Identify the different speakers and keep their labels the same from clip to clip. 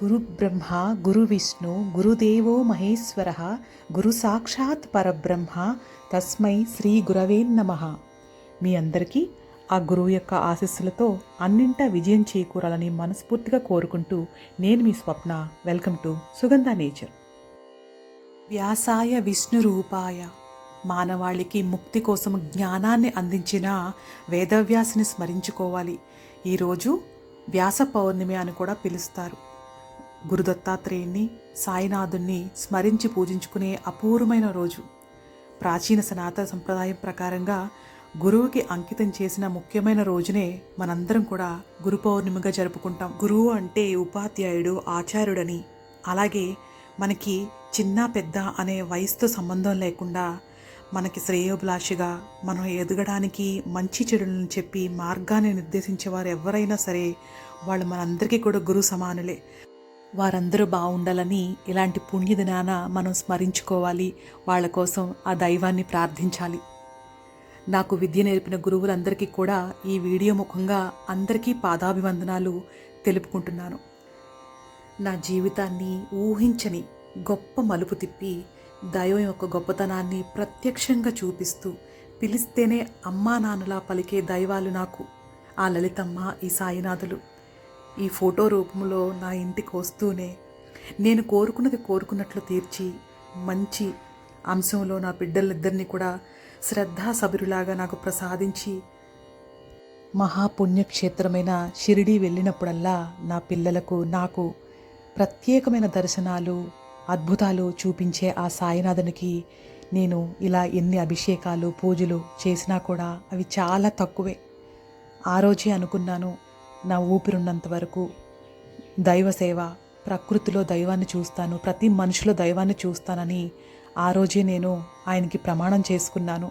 Speaker 1: గురుబ్రహ్మ గురువిష్ణు గురుదేవో మహేశ్వర గురు సాక్షాత్ పరబ్రహ్మ తస్మై శ్రీ నమ మీ అందరికీ ఆ గురువు యొక్క ఆశీస్సులతో అన్నింటా విజయం చేకూరాలని మనస్ఫూర్తిగా కోరుకుంటూ నేను మీ Swapna welcome to Sugandha nature వ్యాసాయ విష్ణు రూపాయ మానవాళికి ముక్తి కోసం జ్ఞానాన్ని అందించిన వేదవ్యాసిని స్మరించుకోవాలి ఈరోజు వ్యాస పౌర్ణమి అని కూడా పిలుస్తారు గురుదత్తాత్రేయుణ్ణి సాయినాథుణ్ణి స్మరించి పూజించుకునే అపూర్వమైన రోజు ప్రాచీన సనాతన సంప్రదాయం ప్రకారంగా గురువుకి అంకితం చేసిన ముఖ్యమైన రోజునే మనందరం కూడా గురు పౌర్ణిమగా జరుపుకుంటాం గురువు అంటే ఉపాధ్యాయుడు ఆచార్యుడని అలాగే మనకి చిన్న పెద్ద అనే వయసుతో సంబంధం లేకుండా మనకి శ్రేయోభిలాషిగా మనం ఎదగడానికి మంచి చెడులను చెప్పి మార్గాన్ని నిర్దేశించేవారు ఎవరైనా సరే వాళ్ళు మనందరికీ కూడా గురు సమానులే వారందరూ బాగుండాలని ఇలాంటి పుణ్యదినాన మనం స్మరించుకోవాలి వాళ్ళ కోసం ఆ దైవాన్ని ప్రార్థించాలి నాకు విద్య నేర్పిన గురువులందరికీ కూడా ఈ వీడియో ముఖంగా అందరికీ పాదాభివందనాలు తెలుపుకుంటున్నాను నా జీవితాన్ని ఊహించని గొప్ప మలుపు తిప్పి దైవం యొక్క గొప్పతనాన్ని ప్రత్యక్షంగా చూపిస్తూ పిలిస్తేనే అమ్మా నాన్నలా పలికే దైవాలు నాకు ఆ లలితమ్మ ఈ సాయినాథులు ఈ ఫోటో రూపంలో నా ఇంటికి వస్తూనే నేను కోరుకున్నది కోరుకున్నట్లు తీర్చి మంచి అంశంలో నా బిడ్డలిద్దరినీ కూడా శ్రద్ధా సభ్యులాగా నాకు ప్రసాదించి మహాపుణ్యక్షేత్రమైన షిరిడీ వెళ్ళినప్పుడల్లా నా పిల్లలకు నాకు ప్రత్యేకమైన దర్శనాలు అద్భుతాలు చూపించే ఆ సాయినాథునికి నేను ఇలా ఎన్ని అభిషేకాలు పూజలు చేసినా కూడా అవి చాలా తక్కువే ఆ రోజే అనుకున్నాను నా ఊపిరి ఉన్నంత వరకు దైవ సేవ ప్రకృతిలో దైవాన్ని చూస్తాను ప్రతి మనిషిలో దైవాన్ని చూస్తానని ఆ రోజే నేను ఆయనకి ప్రమాణం చేసుకున్నాను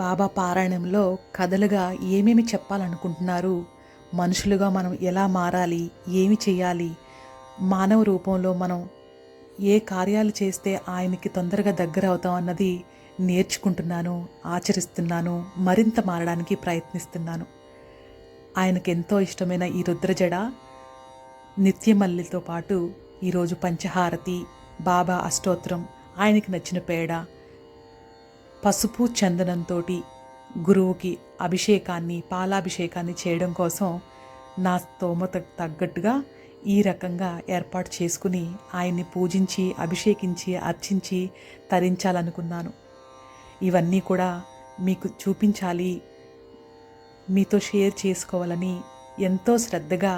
Speaker 1: బాబా పారాయణంలో కథలుగా ఏమేమి చెప్పాలనుకుంటున్నారు మనుషులుగా మనం ఎలా మారాలి ఏమి చేయాలి మానవ రూపంలో మనం ఏ కార్యాలు చేస్తే ఆయనకి తొందరగా దగ్గర అవుతాం అన్నది నేర్చుకుంటున్నాను ఆచరిస్తున్నాను మరింత మారడానికి ప్రయత్నిస్తున్నాను ఆయనకెంతో ఇష్టమైన ఈ రుద్రజడ నిత్యమల్లితో పాటు ఈరోజు పంచహారతి బాబా అష్టోత్రం ఆయనకి నచ్చిన పేడ పసుపు చందనంతో గురువుకి అభిషేకాన్ని పాలాభిషేకాన్ని చేయడం కోసం నా స్తోమత తగ్గట్టుగా ఈ రకంగా ఏర్పాటు చేసుకుని ఆయన్ని పూజించి అభిషేకించి అర్చించి తరించాలనుకున్నాను ఇవన్నీ కూడా మీకు చూపించాలి మీతో షేర్ చేసుకోవాలని ఎంతో శ్రద్ధగా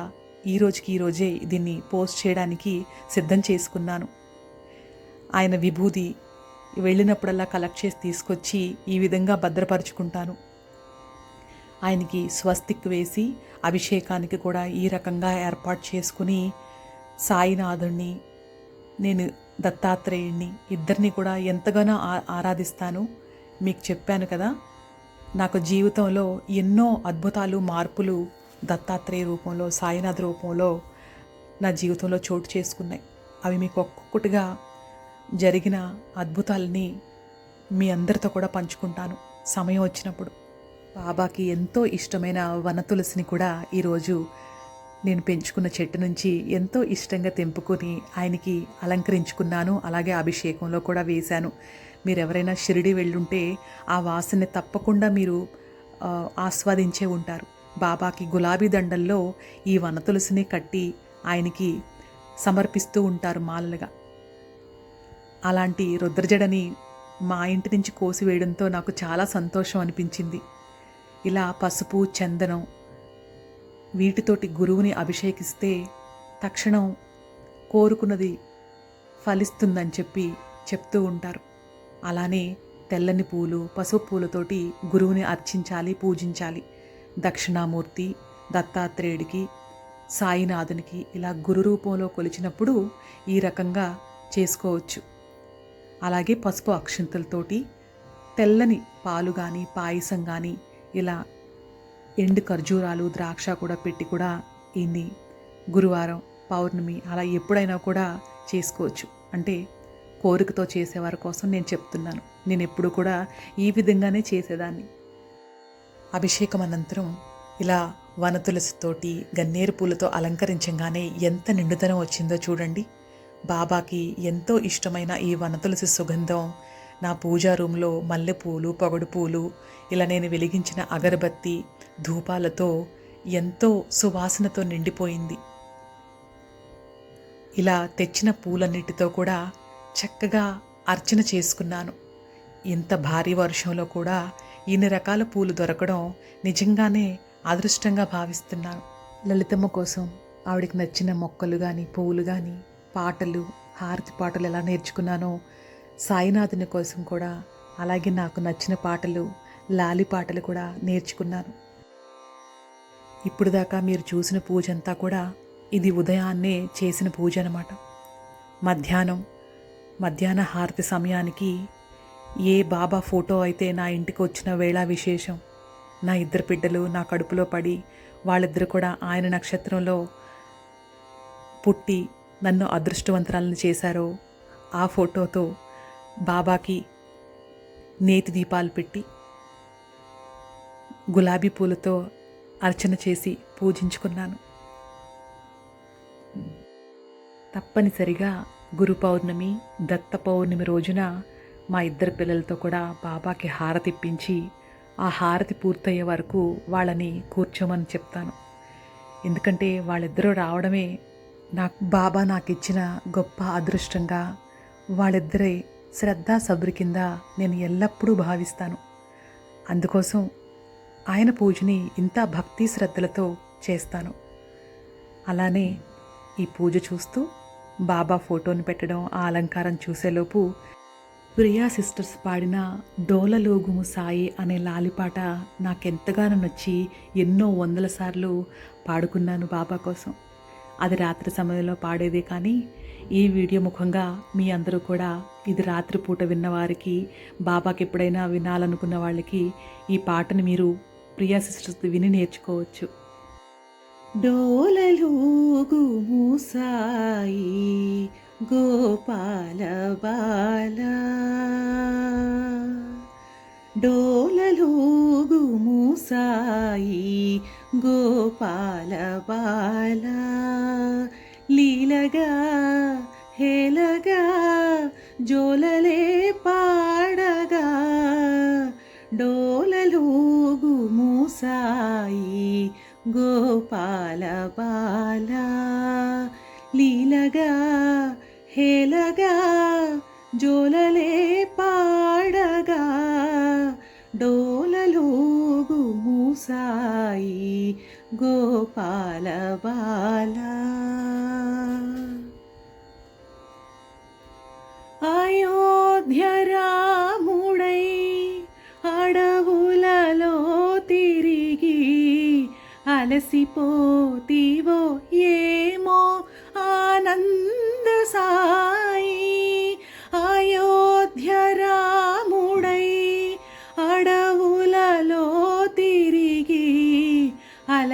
Speaker 1: ఈరోజుకి ఈరోజే దీన్ని పోస్ట్ చేయడానికి సిద్ధం చేసుకున్నాను ఆయన విభూది వెళ్ళినప్పుడల్లా కలెక్ట్ చేసి తీసుకొచ్చి ఈ విధంగా భద్రపరుచుకుంటాను ఆయనకి స్వస్తిక్ వేసి అభిషేకానికి కూడా ఈ రకంగా ఏర్పాటు చేసుకుని సాయినాథుణ్ణి నేను దత్తాత్రేయుణ్ణి ఇద్దరిని కూడా ఎంతగానో ఆరాధిస్తాను మీకు చెప్పాను కదా నాకు జీవితంలో ఎన్నో అద్భుతాలు మార్పులు దత్తాత్రేయ రూపంలో సాయినాథ్ రూపంలో నా జీవితంలో చోటు చేసుకున్నాయి అవి మీకు ఒక్కొక్కటిగా జరిగిన అద్భుతాలని మీ అందరితో కూడా పంచుకుంటాను సమయం వచ్చినప్పుడు బాబాకి ఎంతో ఇష్టమైన తులసిని కూడా ఈరోజు నేను పెంచుకున్న చెట్టు నుంచి ఎంతో ఇష్టంగా తెంపుకొని ఆయనకి అలంకరించుకున్నాను అలాగే అభిషేకంలో కూడా వేశాను మీరు ఎవరైనా షిరిడి వెళ్ళుంటే ఆ వాసన తప్పకుండా మీరు ఆస్వాదించే ఉంటారు బాబాకి గులాబీ దండల్లో ఈ వనతులసిని కట్టి ఆయనకి సమర్పిస్తూ ఉంటారు మాలలుగా అలాంటి రుద్రజడని మా ఇంటి నుంచి కోసివేయడంతో నాకు చాలా సంతోషం అనిపించింది ఇలా పసుపు చందనం వీటితోటి గురువుని అభిషేకిస్తే తక్షణం కోరుకున్నది ఫలిస్తుందని చెప్పి చెప్తూ ఉంటారు అలానే తెల్లని పూలు పసుపు పూలతోటి గురువుని అర్చించాలి పూజించాలి దక్షిణామూర్తి దత్తాత్రేయుడికి సాయినాథునికి ఇలా గురు రూపంలో కొలిచినప్పుడు ఈ రకంగా చేసుకోవచ్చు అలాగే పసుపు అక్షంతలతోటి తెల్లని పాలు కానీ పాయసం కానీ ఇలా ఎండు ఖర్జూరాలు ద్రాక్ష కూడా పెట్టి కూడా ఏంది గురువారం పౌర్ణమి అలా ఎప్పుడైనా కూడా చేసుకోవచ్చు అంటే కోరికతో చేసేవారి కోసం నేను చెప్తున్నాను నేను ఎప్పుడు కూడా ఈ విధంగానే చేసేదాన్ని అభిషేకం అనంతరం ఇలా వనతులసితోటి గన్నేరు పూలతో అలంకరించగానే ఎంత నిండుదనం వచ్చిందో చూడండి బాబాకి ఎంతో ఇష్టమైన ఈ వనతులసి సుగంధం నా పూజా రూమ్లో మల్లెపూలు పొగడుపూలు ఇలా నేను వెలిగించిన అగరబత్తి ధూపాలతో ఎంతో సువాసనతో నిండిపోయింది ఇలా తెచ్చిన పూలన్నిటితో కూడా చక్కగా అర్చన చేసుకున్నాను ఇంత భారీ వర్షంలో కూడా ఇన్ని రకాల పూలు దొరకడం నిజంగానే అదృష్టంగా భావిస్తున్నాను లలితమ్మ కోసం ఆవిడకి నచ్చిన మొక్కలు కానీ పూలు కానీ పాటలు హారతి పాటలు ఎలా నేర్చుకున్నానో సాయినాథుని కోసం కూడా అలాగే నాకు నచ్చిన పాటలు లాలి పాటలు కూడా నేర్చుకున్నాను ఇప్పుడు దాకా మీరు చూసిన పూజ అంతా కూడా ఇది ఉదయాన్నే చేసిన పూజ అనమాట మధ్యాహ్నం మధ్యాహ్న హారతి సమయానికి ఏ బాబా ఫోటో అయితే నా ఇంటికి వచ్చిన వేళ విశేషం నా ఇద్దరు బిడ్డలు నా కడుపులో పడి వాళ్ళిద్దరు కూడా ఆయన నక్షత్రంలో పుట్టి నన్ను అదృష్టవంతరాలను చేశారో ఆ ఫోటోతో బాబాకి నేతి దీపాలు పెట్టి గులాబీ పూలతో అర్చన చేసి పూజించుకున్నాను తప్పనిసరిగా గురు పౌర్ణమి దత్త పౌర్ణమి రోజున మా ఇద్దరు పిల్లలతో కూడా బాబాకి హారతిప్పించి ఆ హారతి పూర్తయ్యే వరకు వాళ్ళని కూర్చోమని చెప్తాను ఎందుకంటే వాళ్ళిద్దరూ రావడమే నాకు బాబా నాకు ఇచ్చిన గొప్ప అదృష్టంగా వాళ్ళిద్దరే శ్రద్ధ సబురు కింద నేను ఎల్లప్పుడూ భావిస్తాను అందుకోసం ఆయన పూజని ఇంత భక్తి శ్రద్ధలతో చేస్తాను అలానే ఈ పూజ చూస్తూ బాబా ఫోటోను పెట్టడం ఆ అలంకారం చూసేలోపు ప్రియా సిస్టర్స్ పాడిన డోలలోగుము సాయి అనే లాలిపాట నాకెంతగానో నచ్చి ఎన్నో వందల సార్లు పాడుకున్నాను బాబా కోసం అది రాత్రి సమయంలో పాడేదే కానీ ఈ వీడియో ముఖంగా మీ అందరూ కూడా ఇది రాత్రిపూట విన్నవారికి బాబాకి ఎప్పుడైనా వినాలనుకున్న వాళ్ళకి ఈ పాటను మీరు ప్రియా సిస్టర్స్ విని నేర్చుకోవచ్చు
Speaker 2: డోలలు మూసాయి గోపాల బాలా డోలూగుము సాయి గోపాల బాల లీలగా హేలగా జోలలే పాడగా డోలూగుము సాయి గోపాల బాల లీలగా హేలగా జోలలే సాయి గోపాల బాల అయోధ్య రాముడై అడవులలో తిరిగి అలసిపోతీ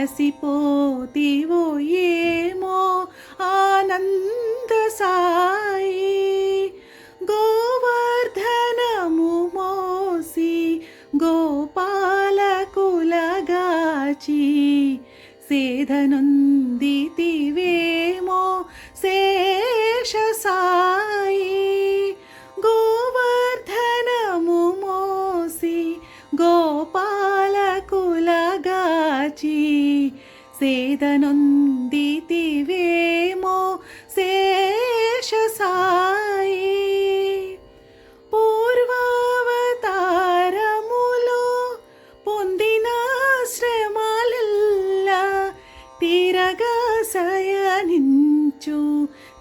Speaker 2: అలసిపోతివో ఏమో ఆనంద సాయి గోవర్ధనము మోసి గోపాలకులగాచి సేధనుంద सेदनन्दिति वेमो शेषसा पूर्वावतारमुलो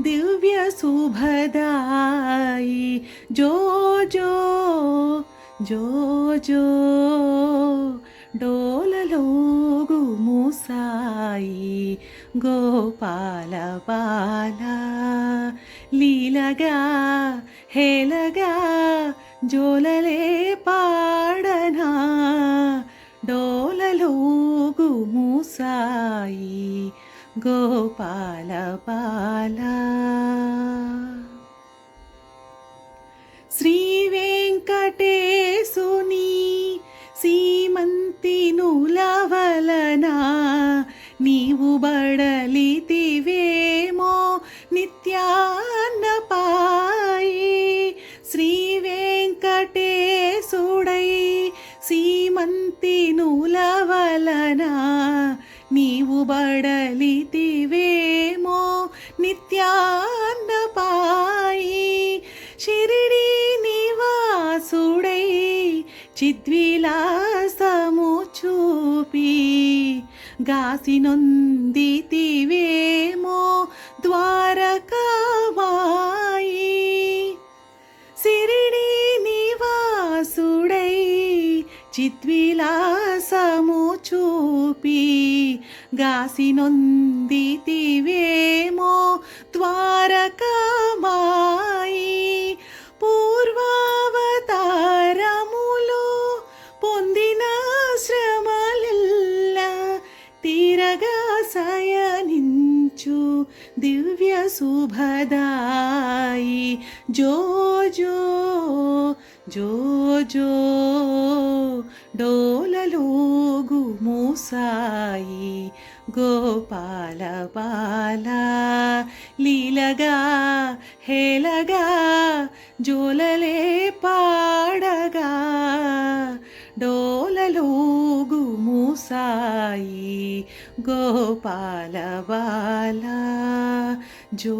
Speaker 2: दिव्यसुभदाई जो जो जो जो డోలలోగు మూసాయి గోపాల బాల లీలగా హేలగా జోలలే పాడనా డోలలోగు మూసాయి గోపాల బాల శ్రీ వెంకటే పూలవలన నీవు బడలితివేమో నిత్యాన్నపాయి శ్రీ వెంకటేశుడై సీమంతి నులవలన నీవు బడలితివేమో నిత్యాన్నపాయి షిరిడి నివాసుడై చిద్విలా చూపి గాసినొందితివేమో ద్వారకావాయి సిరిడి నివాసుడై చిత్విలాసము చూపి గాసినొందితివేమో ద్వార శుభదాయి జో జో జో జో డోలలోగు మూసాయి గోపాల బాల లీలగా హేలగా జోలలే పాడగా డోలలోగు మూసాయి గోపాల బాల जो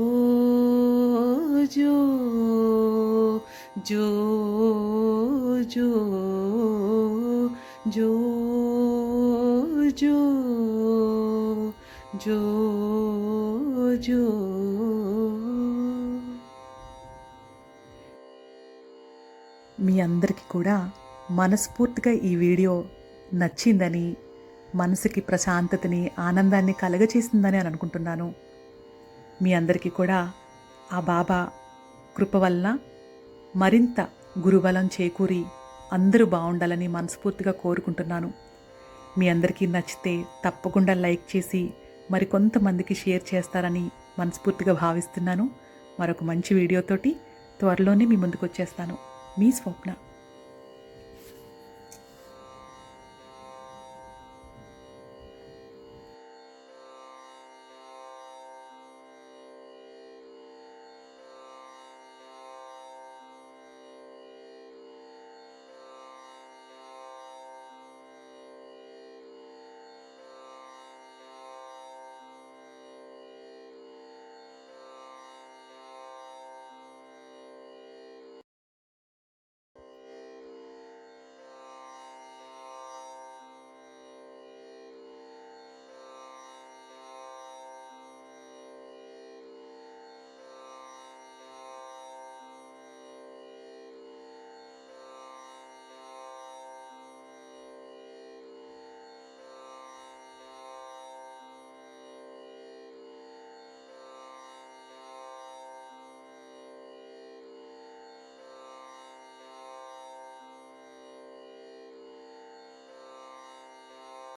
Speaker 2: जो जो जो जो जो जो जो
Speaker 1: మీ అందరికీ కూడా మనస్ఫూర్తిగా ఈ వీడియో నచ్చిందని మనసుకి ప్రశాంతతని ఆనందాన్ని కలగచేసిందని అని అనుకుంటున్నాను మీ అందరికీ కూడా ఆ బాబా కృప వలన మరింత గురుబలం చేకూరి అందరూ బాగుండాలని మనస్ఫూర్తిగా కోరుకుంటున్నాను మీ అందరికీ నచ్చితే తప్పకుండా లైక్ చేసి మరికొంతమందికి షేర్ చేస్తారని మనస్ఫూర్తిగా భావిస్తున్నాను మరొక మంచి వీడియోతోటి త్వరలోనే మీ ముందుకు వచ్చేస్తాను మీ స్వప్న